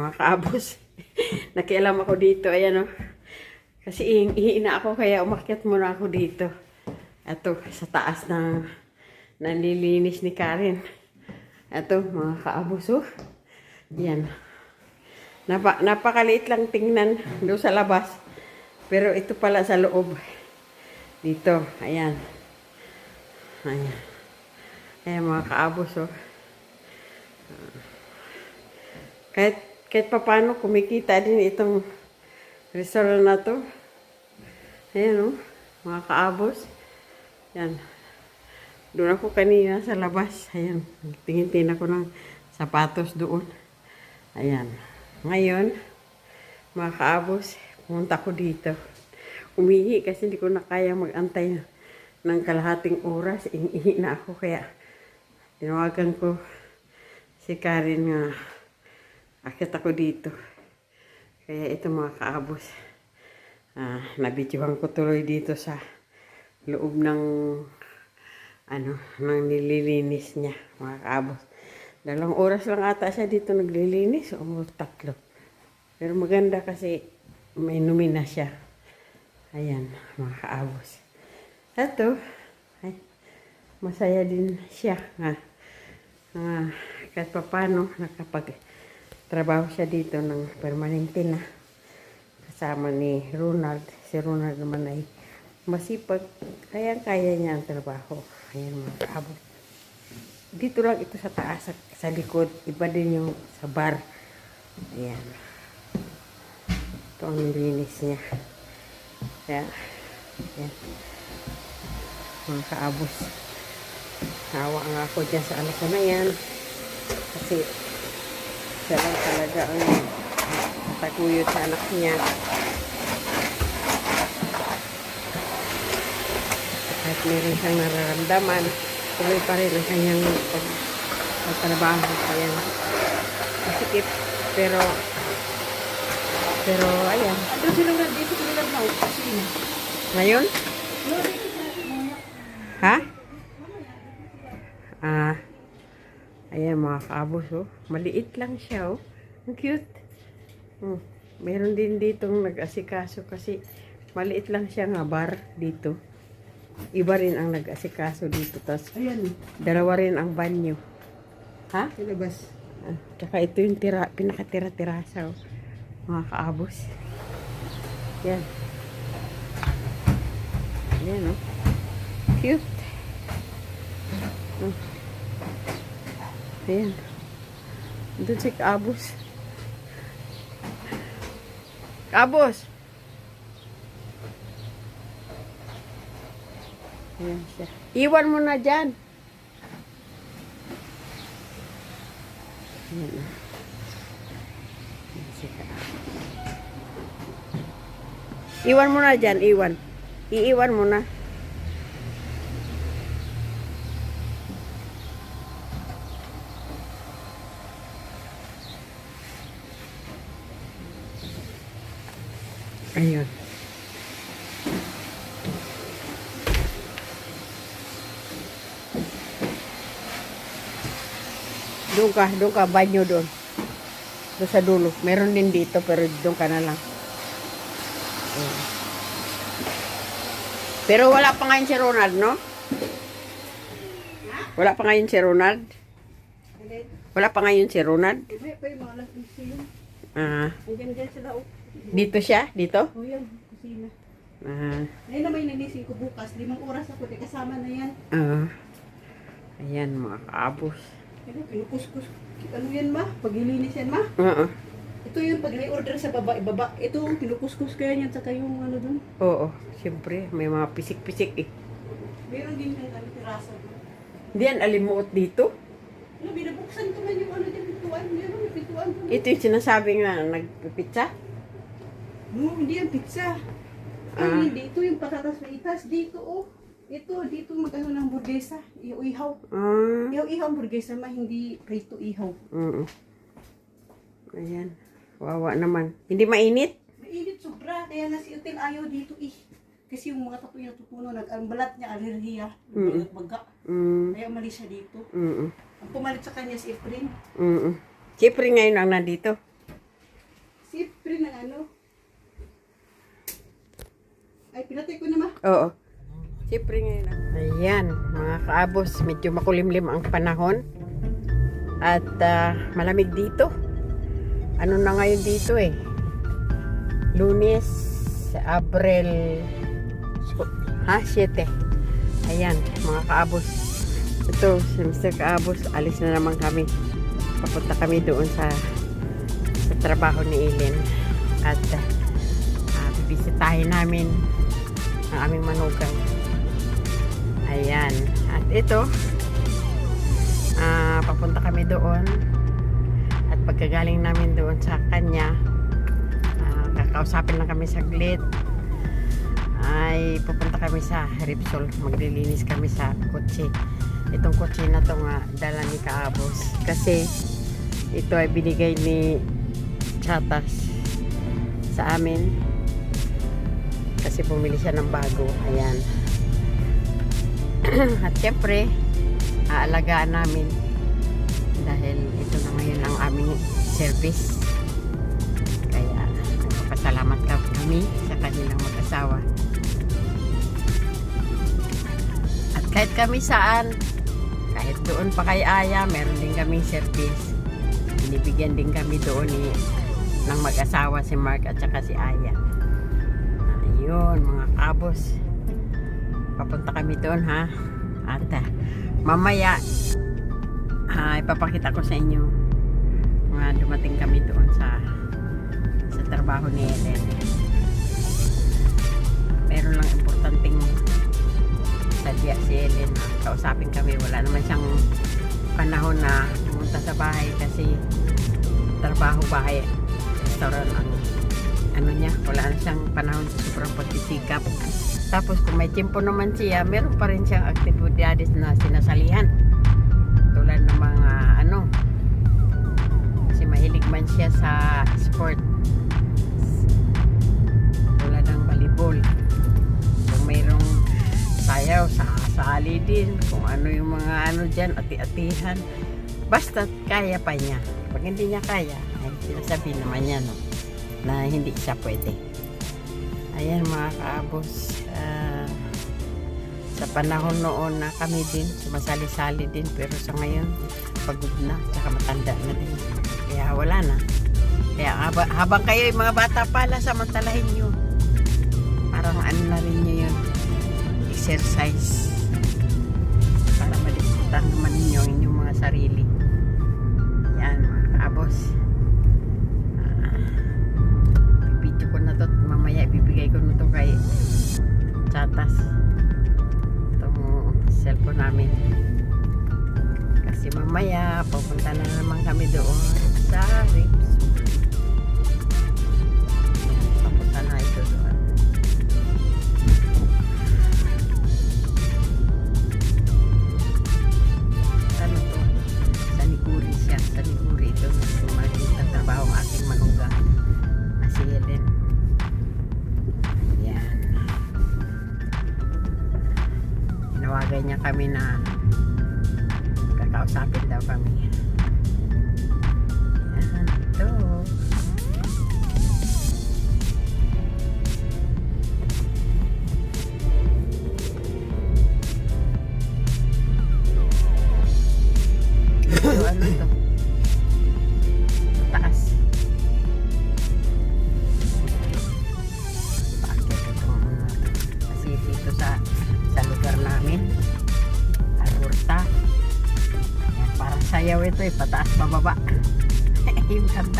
mga kaabos. Nakialam ako dito. Ayan o. Kasi ihi- ihina ako kaya umakyat muna ako dito. Ito, sa taas ng nalilinis ni Karen. Ito, mga kaabos oh. Yan. Napa, napakaliit lang tingnan doon sa labas. Pero ito pala sa loob. Dito, ayan. Ayan. Ayan mga kaabos oh. Kahit, kahit papano kumikita din itong restaurant na to. Ayan oh, mga kaabos. Yan. Doon ako kanina sa labas. Ayan, tingin-tingin ako ng sapatos doon. Ayan. Ngayon, mga kaabos, pumunta ko dito. Umihi kasi hindi ko na kaya mag-antay ng kalahating oras. Ihi na ako kaya tinawagan ko si Karen nga akit ako dito. Kaya ito mga kaabos. Ah, nabidyohan ko tuloy dito sa loob ng ano, ng nililinis niya, mga kaabos. Dalawang oras lang ata siya dito naglilinis, o tatlo. Pero maganda kasi may numina siya. Ayan, mga kaabos. Ito, ay, masaya din siya nga. nga kahit pa paano, nakapag trabaho siya dito ng permanente na. Kasama ni Ronald. Si Ronald naman ay masipag. Kaya kaya niya ang trabaho. Ayan mga kaabot. Dito lang ito sa taas, sa, sa likod. Iba din yung sa bar. Ayan. Ito ang nilinis niya. Kaya, ayan. Mga kaabos. Hawa nga ako dyan sa anak ko na yan. Kasi, siya lang talaga ang nataguyod sa anak niya. Kahit meron siyang nararamdaman, tuloy pa rin ang kanyang pag, pagtrabaho. Kaya, masikip. Pero, pero, ayan. Ano sila dito sila na kusina? Ngayon? Ha? Ah, kaabos, oh. Maliit lang siya, oh. Ang cute. Hmm. Meron din ditong nag-asikaso kasi maliit lang siya nga bar dito. Iba rin ang nag-asikaso dito. Tapos Ayan, dalawa rin ang banyo. Ha? sa labas. Ah, tsaka ito yung tira, pinakatira-tirasa, oh. Mga kaabos. Yan. Yan, oh. Cute. Oh. Ayan. Doon si kaabos. Kaabos! Ayan siya. Iwan mo na dyan. Ayan na. Iwan mo na dyan, iwan. Iiwan mo na. Ayun. Doon ka, doon ka, banyo doon. Doon sa dulo. Meron din dito, pero doon ka na lang. Pero wala pa ngayon si Ronald, no? Wala pa ngayon si Ronald? Wala pa ngayon si Ronald? May pa yung mga lasisi yun. Ah, Hanggang dyan sila. Oh, dito siya? Dito? oh yan, kusina. Ah, Ngayon na may nanisin ko bukas. Limang oras ako. Di kasama na yan. ah. Ayan, mga kaabos. Ano, kinukuskus. Ano yan ma? Paglilinis yan ma? Oo. Ito yung pag order sa baba, ibaba. Ito, kinukuskus kaya yan. Saka yung ano dun. Oo, siyempre. May mga pisik-pisik eh. Meron din yung ano, terasa. Hindi yan alimuot dito. Ano, binabuksan ko man yung ano dyan, pintuan. Meron, may pintuan. Ito yung sinasabing na nagpipitsa. No, hindi yan pizza. Ay, Ah. hindi. Ito yung patatas fritas. Dito, oh. Ito, dito mag-ano ng burgesa. Ihaw. Ah, Ihaw-ihaw ang burgesa ma, hindi prito ihaw. oo. Ayan. Wawa naman. Hindi mainit? Mainit sobra. Kaya nga si Util ayaw dito eh. Kasi yung mga tapo yung natutunan, nag ang balat niya, alerhiya, Mm. baga. Mm, Kaya umalis siya dito. mm, Ang pumalit sa kanya si Efren. mm. Siyempre ngayon ang nandito. Siyempre ng ano. Ay, pinatay ko na ma. Oo. Siyempre ngayon. ah. Ayan, mga kaabos, medyo makulimlim ang panahon. At ah, malamig dito. Ano na ngayon dito eh? Lunes, Abril, ha? 7. Ayan, mga kaabos. Ito, si Mr. Kaabos, alis na naman kami. Papunta kami doon sa sa trabaho ni Ellen. At uh, bibisitahin namin ang aming manugang. Ayan. At ito, ah, papunta kami doon. At pagkagaling namin doon sa kanya, ah, kakausapin lang kami saglit. Ay, pupunta kami sa Repsol. Maglilinis kami sa kotse. Itong kotse na to nga, dala ni Kaabos. Kasi, ito ay binigay ni Chatas sa amin kasi bumili siya ng bago ayan at syempre aalagaan namin dahil ito na ngayon ang aming service kaya nagpapasalamat ka kami sa kanilang mag-asawa kahit kami saan kahit doon pa kay Aya meron din kaming service. Binibigyan din kami doon ni ng mag-asawa si Mark at saka si Aya. Ayun mga kabos. Papunta kami doon ha? At ah, mamaya ah, ipapakita ko sa inyo mga dumating kami doon sa sa trabaho ni Ellen. Meron lang kausapin kami wala naman siyang panahon na pumunta sa bahay kasi trabaho bahay restaurant ang ano niya, wala na siyang panahon sa sobrang pagtisikap. Tapos kung may tiempo naman siya, meron pa rin siyang aktibidades na sinasalihan. Tulad ng mga ano, kasi mahilig man siya sa sport. Tulad ng volleyball. Sayaw, sasali din. Kung ano yung mga ano dyan, ati-atihan. Basta kaya pa niya. Pag hindi niya kaya, ay sinasabi naman niya, no? na hindi siya pwede. Ayan mga kaabos, ah, sa panahon noon na kami din, sumasali-sali din, pero sa ngayon, pagod na, tsaka matanda na din. Kaya wala na. Kaya haba, habang kayo yung mga bata pala, samantalahin nyo. Parang ano na rin nyo exercise. Para madiskutan naman ninyo inyong mga sarili. Yan mga kaabos. video ko na to mamaya ibibigay ko na to kay chatas itong cellphone namin kasi mamaya pupunta na naman kami doon sa Rips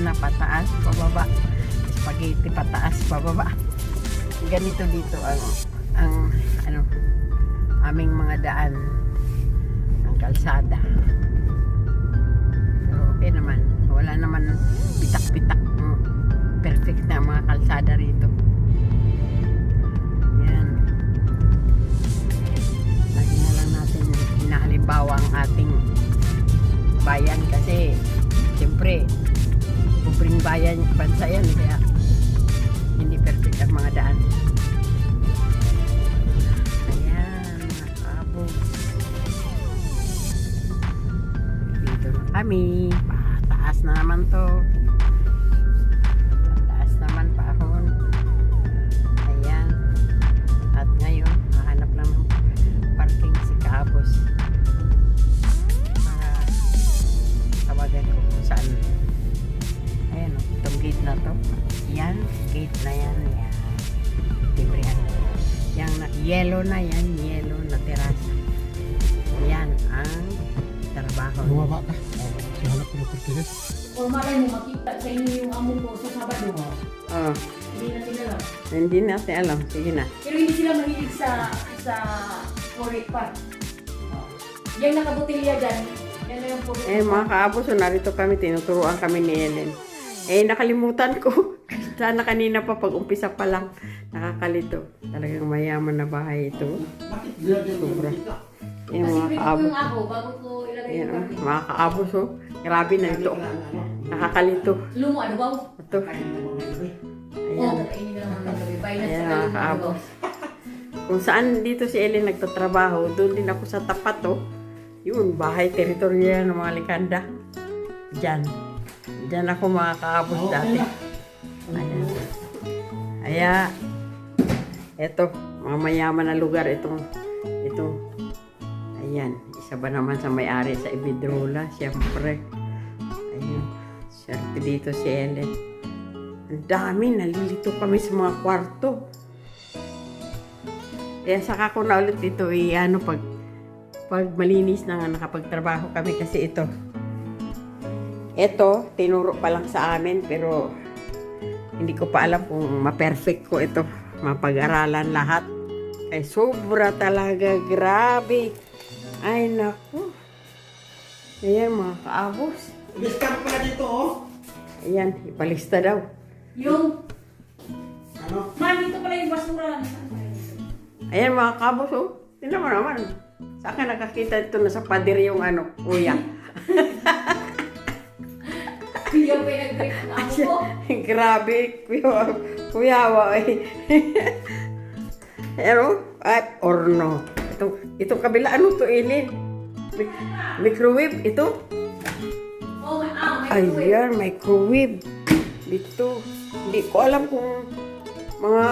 na pataas pababa. Spaghetti pataas pababa. Ganito dito ang ang ano aming mga daan. Ang kalsada. Pero okay naman. Wala naman bitak-bitak Mm, perfect na mga kalsada rito. Yan. Lagi na lang natin inahalimbawa ang ating bayan kasi siyempre pupring bayan bansa yan eh, kaya hindi perfect ang mga daan ayan mga kabos dito na kami pataas na naman to to? Yan, gate na yan. Yan. Tibrihan. Yan na, yellow na yan. Yellow na terasa. Yan ang trabaho. Bumaba ka. Sihanap ko ng portugues. O malay mo, makita sa inyo yung amo ko sa Sabado. Oo. Oh. Hindi natin alam. Hindi natin alam. Sige na. Pero hindi sila mahilig sa sa correct part. Oh. Yung nakabutilya dyan, yan na yung Eh mga kaabos, narito kami, tinuturuan kami ni Ellen. Eh, nakalimutan ko. Sana kanina pa, pag umpisa pa lang, nakakalito. Talagang mayaman na bahay ito. Sobra. Eh, Kasi mga kaabos. yung oh, mga kaabos, oh. Grabe na ito. Nakakalito. Lumo, ano ba? Ito. Ayan. Bayan Ayan, mga kaabos. Kung saan dito si Ellen nagtatrabaho, doon din ako sa tapat, oh. Yun, bahay teritorya ng mga likanda. Diyan. Diyan ako mga kaabos dati. Ayan. Kaya, eto, mga mayaman na lugar itong, itong, ayan, isa ba naman sa may-ari sa Ibidrola, siyempre. Ayan, swerte dito si Ellen. Ang dami, nalilito kami sa mga kwarto. Kaya saka ko na ulit ito, eh, ano, pag, pag malinis na nga nakapagtrabaho kami kasi ito. Ito, tinuro pa lang sa amin, pero hindi ko pa alam kung ma-perfect ko ito. Mapag-aralan lahat. Ay, sobra talaga. Grabe. Ay, naku. Ayan, mga kaabos. Discount pala dito, oh. Ayan, ipalista daw. Yung, Ano? man, dito pala yung basura. Ayan, mga kaabos, oh. Tingnan mo naman. Sa akin nakakita ito na sa pader yung ano, kuya. Yung pinag-break ng amo ko. Grabe, kuya, kuya, wa, eh. Pero, at, or no. Itong, itong kabila, ano to, Elin? Mic- microwave, ito? Oh, ah, tuwi. Ayan, microwave. Dito. Hindi ko alam kung mga,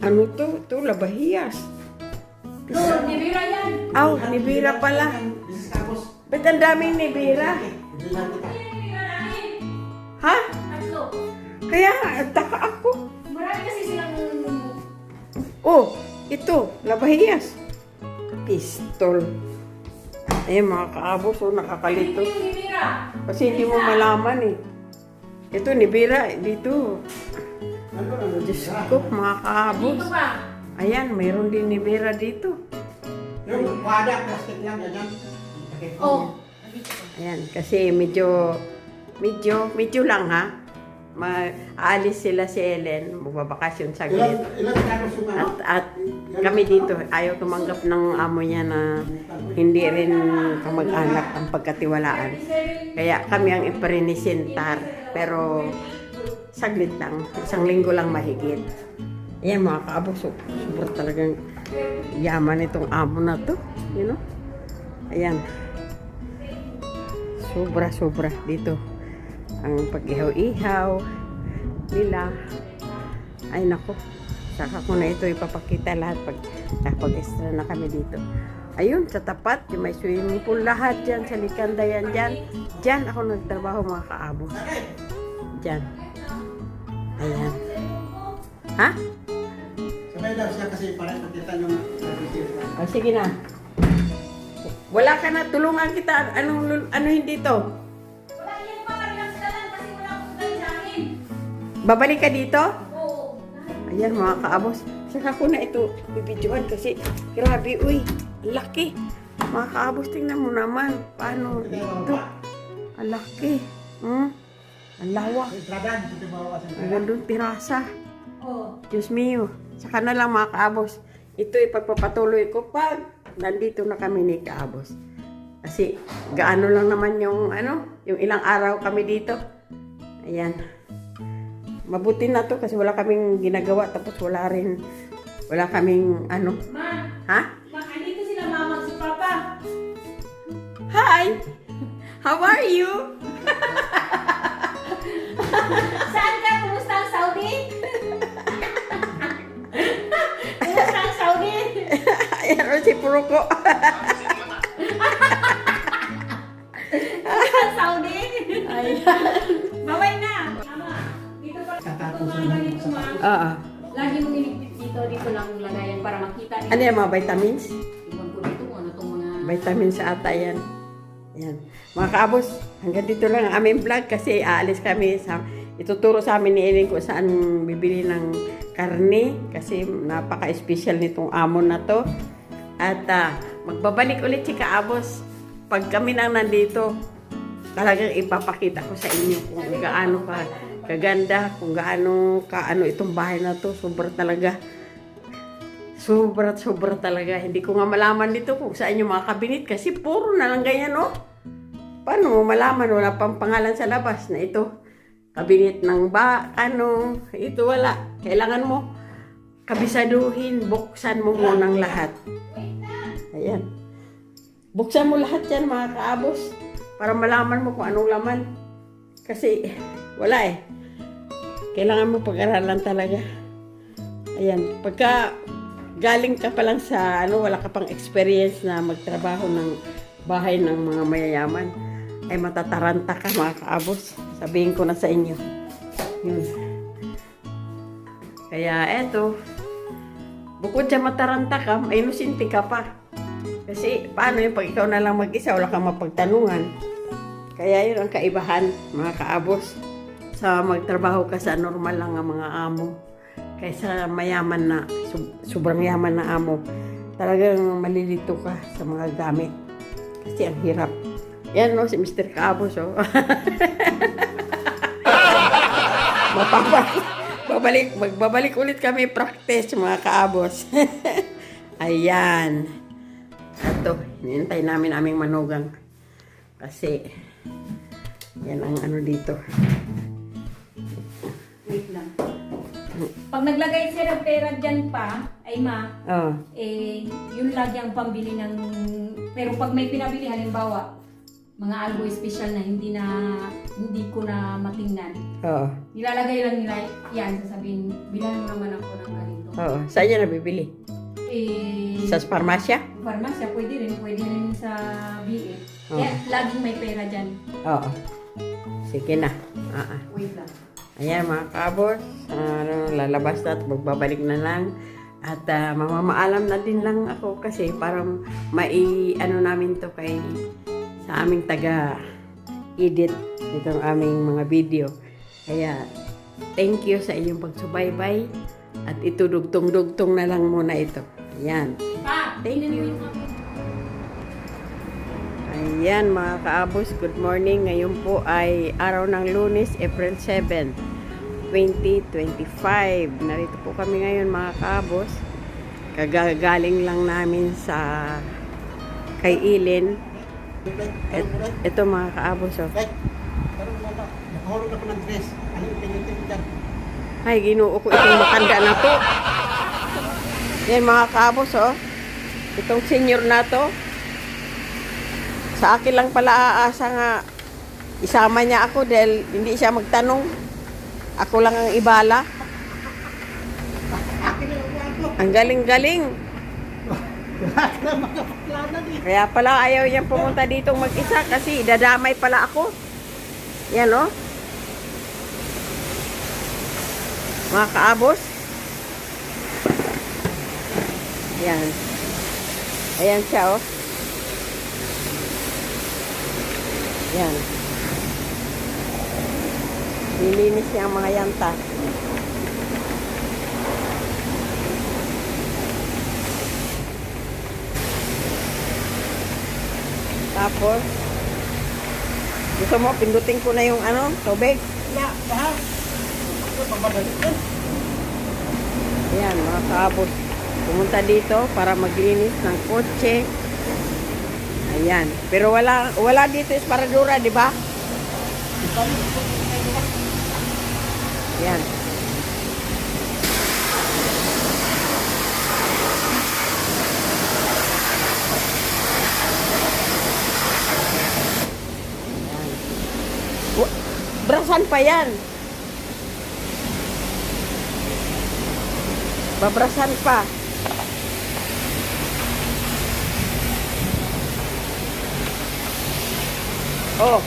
ano to, to, labahiyas. Doon, nibira yan. Aw, nibira pala. Ba't ang daming nibira? Bilang kita. Kaya nga, taka ako. Marami kasi silang Oh, ito, labahiyas. Pistol. Eh, mga kaabos, oh, nakakalito. Yung nibira. Kasi hindi mo malaman eh. Ito, nibira, dito. Ano na? Diyos ko, mga kaabos. Dito pa. Ayan, mayroon din nibira dito. Yung wada, plastic lang, ganyan. Oh. Ayan, kasi medyo, medyo, medyo lang ha. Ma aalis sila si Ellen, magbabakasyon sa Ilan, ilan ano? At, at kami dito, ayaw tumanggap ng amo niya na hindi rin kamag-anak ang pagkatiwalaan. Kaya kami ang iparinisentar. Pero saglit lang, isang linggo lang mahigit. Ayan mga kaabos, so, sobrang talagang yaman itong amo na to. You know? Ayan. Sobra, sobra dito. Ang pag-ihaw-ihaw nila. Ay nako, saka ko na ito ipapakita lahat pag napag-extra na kami dito. Ayun, sa tapat, yung may swimming pool lahat dyan, sa likanda yan dyan. Dyan ako nagtrabaho mga kaabos. Dyan. Ayan. Ha? Sabay daw siya kasi para makita yung O, sige na. Wala ka na, tulungan kita. Anong, ano hindi to? Babalik ka dito? Oo. Ayan mga kaabos. Saka ko na ito bibidyoan kasi grabe, uy. Laki. Mga kaabos, tingnan mo naman. Paano ito? Ang laki. Hmm? Ang lawak. Ang gandong pirasa. Oo. Diyos mio. Saka na lang mga kaabos. Ito ipagpapatuloy ko pag nandito na kami ni kaabos. Kasi gaano lang naman yung ano, yung ilang araw kami dito. Ayan. Mabuti na to kasi wala kaming ginagawa tapos wala rin wala kaming ano. Ma, Ha? ma, andito sila mama si papa. Hi. How are you? Saan ka? Kumusta ang Saudi? Kumusta ang Saudi? Ayan o si Puruko. Kumusta ang Saudi? Ayan. Baway na. Mama, sa ma. Oo. Lagi mong inigpit dito, dito lang lagayan para makita. Ano yung mga vitamins? Iwan ko dito kung ano itong mga... Vitamins sa ata yan. Yan. Mga kaabos, hanggang dito lang ang aming vlog kasi aalis kami sa ituturo sa amin ni Ellen kung saan bibili ng karne kasi napaka-special nitong amon na to. At ah, magbabalik ulit si Kaabos pag kami nang nandito. Talagang ipapakita ko sa inyo kung gaano ka kaganda, kung gaano ka ano itong bahay na to. Sobra talaga. Sobra, sobra talaga. Hindi ko nga malaman dito kung saan yung mga kabinet kasi puro na lang ganyan, no? Paano mo malaman? Wala pang pangalan sa labas na ito. Kabinet ng ba, ano, ito wala. Kailangan mo kabisaduhin, buksan mo munang lahat. Ayan. Buksan mo lahat yan, mga kaabos, para malaman mo kung anong laman. Kasi, wala eh. Kailangan mo pag-aralan talaga. Ayan, pagka galing ka pa lang sa ano, wala ka pang experience na magtrabaho ng bahay ng mga mayayaman, ay matataranta ka mga kaabos. Sabihin ko na sa inyo. Yun. Kaya eto, bukod sa mataranta ka, may inusinti ka pa. Kasi paano yung pag ikaw na lang mag-isa, wala kang mapagtanungan. Kaya yun ang kaibahan, mga kaabos, sa magtrabaho ka sa normal lang ang mga amo. Kaysa mayaman na, sobrang yaman na amo, talagang malilito ka sa mga gamit. Kasi ang hirap. Yan no, si Mr. Kaabos oh. Babalik, magbabalik ulit kami practice mga kaabos. Ayan. Ito, hinintay namin aming manugang. Kasi, yan ang ano dito. Wait lang. Pag naglagay siya ng pera dyan pa, ay ma, Oh, eh, yun lagi ang pambili ng... Pero pag may pinabili, halimbawa, mga algo special na hindi na hindi ko na matingnan. oo, Nilalagay lang nila yan, sasabihin, bilan mo naman ako ng ganito. oo. Saan yan nabibili? Eh, Sa farmasya? farmasya, pwede rin, pwede rin sa BA. Oh. Kaya laging may pera dyan. Oo. Sige na. Ah, ah. Wait lang. Ayan mga kabos, ano, lalabas na at magbabalik na lang. At ah, mamamaalam na din lang ako kasi parang mai ano namin to kay sa aming taga edit nitong aming mga video. Kaya thank you sa inyong pagsubaybay at ito dugtong-dugtong na lang muna ito. Ayan. Thank you. Ayan mga kaabos, good morning. Ngayon po ay araw ng lunes, April 7, 2025. Narito po kami ngayon mga kaabos. Kagagaling lang namin sa kay Ilin. Et, ito mga kaabos oh. Ay, ginuo ko itong matanda na to. Yan mga kaabos oh. Itong senior na to. Sa akin lang pala aasa nga isama niya ako dahil hindi siya magtanong. Ako lang ang ibala. Ang galing-galing. Kaya pala ayaw niyang pumunta dito mag-isa kasi dadamay pala ako. Yan oh. Mga kaabos. Yan. Ayan siya oh. Yan. Nilinis niya ang mga yanta. Tapos, gusto mo, pindutin ko na yung ano, tubig. Wala. Lahat. Ayan, mga kaabos. Pumunta dito para maglinis ng kotse. Ayan. Pero wala wala dito is paradura, di ba? Ayan. Ayan. Brasan pa yan. Babrasan pa. Oh.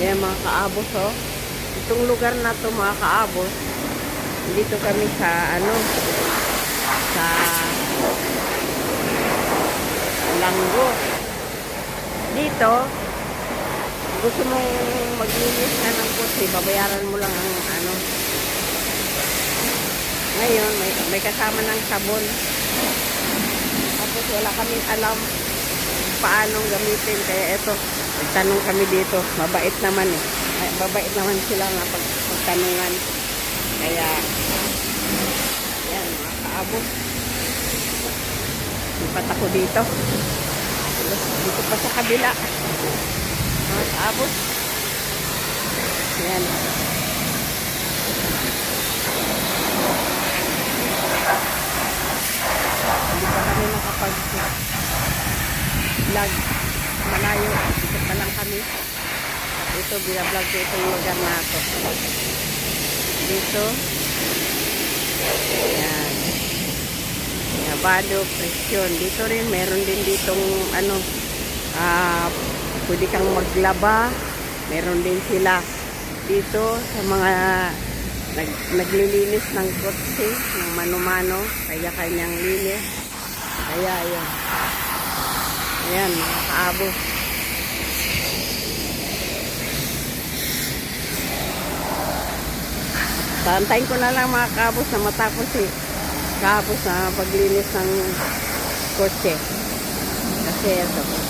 Yeah, mga kaabos oh. Itong lugar na to mga kaabos. Dito kami sa ano sa Langgo. Dito, gusto mong maglinis na ng kotse, babayaran mo lang ang ano. Ngayon, may, may kasama ng sabon. Tapos wala kaming alam paano gamitin. Kaya eto, nagtanong kami dito. Mabait naman eh. Ay, mabait naman sila nga pag, pagtanungan. Kaya, yan, mga kaabos. Lipat ako dito. Tapos Dito pa sa kabila. Mga kaabos. Yan. Hindi pa kami makapag vlog malayo. Dito pa lang kami. Ito, binablog ko itong lugar na ito. Dito. Yan. Nabado, presyon. Dito rin, meron din ditong ano, ah, pwede kang maglaba. Meron din sila dito sa mga nag, naglilinis ng kotse, ng mano-mano, kaya kanyang linis. Kaya yun. Ayan, mga kaabo. Taantayin ko na lang mga kabos na matapos eh. Kabos na paglinis ng kotse. Kasi ito.